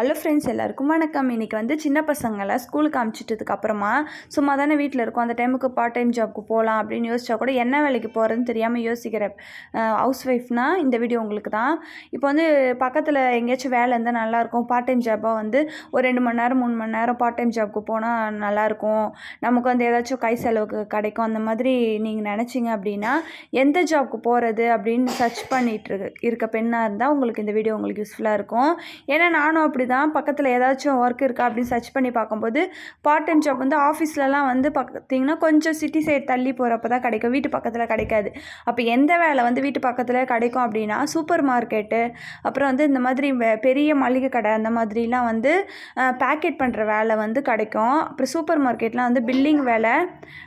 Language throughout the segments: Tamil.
ஹலோ ஃப்ரெண்ட்ஸ் எல்லாருக்கும் வணக்கம். இன்றைக்கி வந்து சின்ன பசங்களை ஸ்கூலுக்கு அமுச்சிட்டதுக்கு அப்புறமா சும்மா தானே வீட்டில் இருக்கும். அந்த டைமுக்கு பார்ட் டைம் ஜாப்க்கு போகலாம் அப்படின்னு யோசிச்சா கூட என்ன வேலைக்கு போகிறதுன்னு தெரியாமல் யோசிக்கிற ஹவுஸ் ஒய்ஃப்னால் இந்த வீடியோ உங்களுக்கு தான். இப்போ வந்து பக்கத்தில் எங்கேயாச்சும் வேலை இருந்தால் நல்லாயிருக்கும் பார்ட் டைம் ஜாப்பாக வந்து ஒரு ரெண்டு மணி நேரம் மூணு மணி நேரம் பார்ட் டைம் ஜாப்க்கு போனால் நல்லாயிருக்கும் நமக்கு வந்து ஏதாச்சும் கை செலவுக்கு கிடைக்கும். அந்த மாதிரி நீங்கள் நினச்சிங்க அப்படின்னா எந்த ஜாப்க்கு போகிறது அப்படின்னு சர்ச் பண்ணிகிட்டு இருக்க பெண்ணாக இருந்தால் உங்களுக்கு இந்த வீடியோ உங்களுக்கு யூஸ்ஃபுல்லாக இருக்கும். ஏன்னா நானும் அப்படி தான் பக்கத்தில் ஏதாச்சும் ஒர்க் இருக்கா அப்படின்னு சர்ச் பண்ணி பார்க்கும்போது பார்ட் டைம் ஜாப் வந்து ஆஃபீஸ்லலாம் வந்து பார்த்தீங்கன்னா கொஞ்சம் சிட்டி சைடு தள்ளி போகிறப்ப தான் கிடைக்கும். வீட்டு பக்கத்தில் கிடைக்காது. அப்போ எந்த வேலை வந்து வீட்டு பக்கத்தில் கிடைக்கும் அப்படின்னா சூப்பர் மார்க்கெட்டு அப்புறம் வந்து இந்த மாதிரி வே- பெரிய மளிகை கடை அந்த மாதிரிலாம் வந்து பேக்கெட் பண்ணுற வேலை வந்து கிடைக்கும். அப்புறம் சூப்பர் மார்க்கெட்லாம் வந்து பில்லிங் வேலை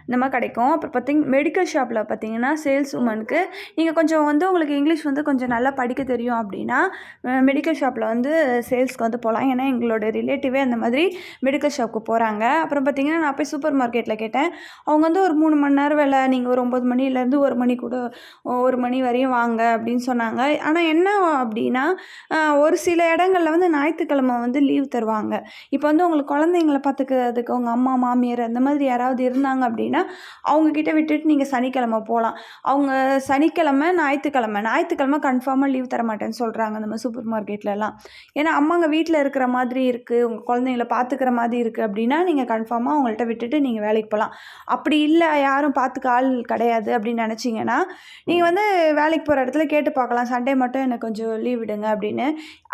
இந்த மாதிரி கிடைக்கும். அப்புறம் பார்த்திங்க மெடிக்கல் ஷாப்பில் பார்த்தீங்கன்னா சேல்ஸ் உமனுக்கு நீங்கள் கொஞ்சம் வந்து உங்களுக்கு இங்கிலீஷ் வந்து கொஞ்சம் நல்லா படிக்க தெரியும் அப்படின்னா மெடிக்கல் ஷாப்பில் வந்து சேல்ஸ்க்கு வந்து போகலாம். ஏன்னா எங்களோட ரிலேட்டிவே அந்த மாதிரி மெடிக்கல் ஷாப்புக்கு போகிறாங்க அப்புறம் பார்த்தீங்கன்னா நான் போய் சூப்பர் மார்க்கெட்டில் கேட்டேன். அவங்க வந்து ஒரு மூணு மணி நேரம் வேலை நீங்கள் ஒரு ஒம்பது மணிலேருந்து ஒரு மணி கூட ஒரு மணி வரையும் வாங்க அப்படின்னு சொன்னாங்க. ஆனால் என்ன அப்படின்னா ஒரு சில இடங்களில் வந்து ஞாயிற்றுக்கிழமை வந்து லீவ் தருவாங்க. இப்போ வந்து உங்களுக்கு குழந்தைங்கள பார்த்துக்கிறதுக்கு உங்கள் அம்மா மாமியார் அந்த மாதிரி யாராவது இருந்தாங்க அப்படின்னா அவங்கக்கிட்ட விட்டுட்டு நீங்கள் சனிக்கிழமை போகலாம். அவங்க சனிக்கிழமை ஞாயிற்றுக்கிழமை ஞாயிற்றுக்கிழமை கன்ஃபார்மாக லீவ் தர மாட்டேன்னு சொல்கிறாங்க நம்ம சூப்பர் மார்க்கெட்லலாம். ஏன்னா அம்மாங்க வீட்டில் இருக்கிற மாதிரி இருக்குது உங்கள் குழந்தைங்கள பார்த்துக்கிற மாதிரி இருக்குது அப்படின்னா நீங்கள் கன்ஃபார்மாக அவங்கள்ட்ட விட்டுட்டு நீங்கள் வேலைக்கு போகலாம் அப்படி இல்லை யாரும் பார்த்துக்க ஆள் கிடையாது அப்படின்னு நினச்சிங்கன்னா நீங்கள் வந்து வேலைக்கு போகிற இடத்துல கேட்டு பார்க்கலாம் சண்டே மட்டும் எனக்கு கொஞ்சம் லீவ் விடுங்க அப்படின்னு.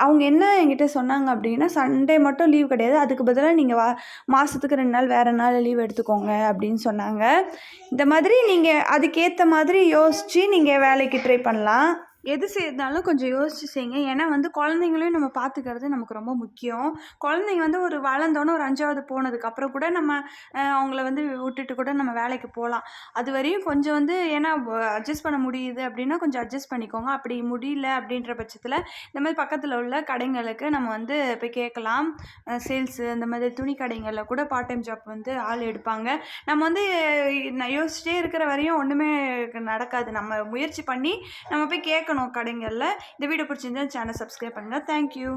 அவங்க என்ன என்கிட்ட சொன்னாங்க அப்படின்னா சண்டே மட்டும் லீவ் கிடையாது. அதுக்கு பதிலாக நீங்கள் வா மாதத்துக்கு ரெண்டு நாள் வேறு நாள் லீவ் எடுத்துக்கோங்க அப்படின்னு சொன்னாங்க. இந்த மாதிரி நீங்கள் அதுக்கேற்ற மாதிரி யோசித்து நீங்கள் வேலைக்கு ட்ரை பண்ணலாம். எது செய்தாலும் கொஞ்சம் யோசிச்சு செய்யுங்க. ஏன்னா வந்து குழந்தைங்களையும் நம்ம பார்த்துக்கிறது நமக்கு ரொம்ப முக்கியம். குழந்தைங்க வந்து ஒரு வளர்ந்தோன்னு ஒரு அஞ்சாவது போனதுக்கு அப்புறம் கூட நம்ம அவங்கள வந்து விட்டுட்டு கூட நம்ம வேலைக்கு போகலாம் அது வரையும் கொஞ்சம் வந்து ஏன்னா அட்ஜஸ்ட் பண்ண முடியுது அப்படின்னா கொஞ்சம் அட்ஜஸ்ட் பண்ணிக்கோங்க. அப்படி முடியல அப்படின்ற பட்சத்தில் இந்த மாதிரி பக்கத்தில் உள்ள கடைங்களுக்கு நம்ம வந்து போய் கேட்கலாம். சேல்ஸு இந்த மாதிரி துணி கடைங்களில் கூட பார்ட் டைம் ஜாப் வந்து ஆள் எடுப்பாங்க. நம்ம வந்து நான் யோசிச்சிட்டே இருக்கிற வரையும் ஒன்றுமே நடக்காது. நம்ம முயற்சி பண்ணி நம்ம போய் கேட்கணும் கடைங்களில். இந்த வீடியோ பிடிச்சிருந்தா சேனல் சப்ஸ்கிரைப் பண்ணுங்கள் தேங்க்யூ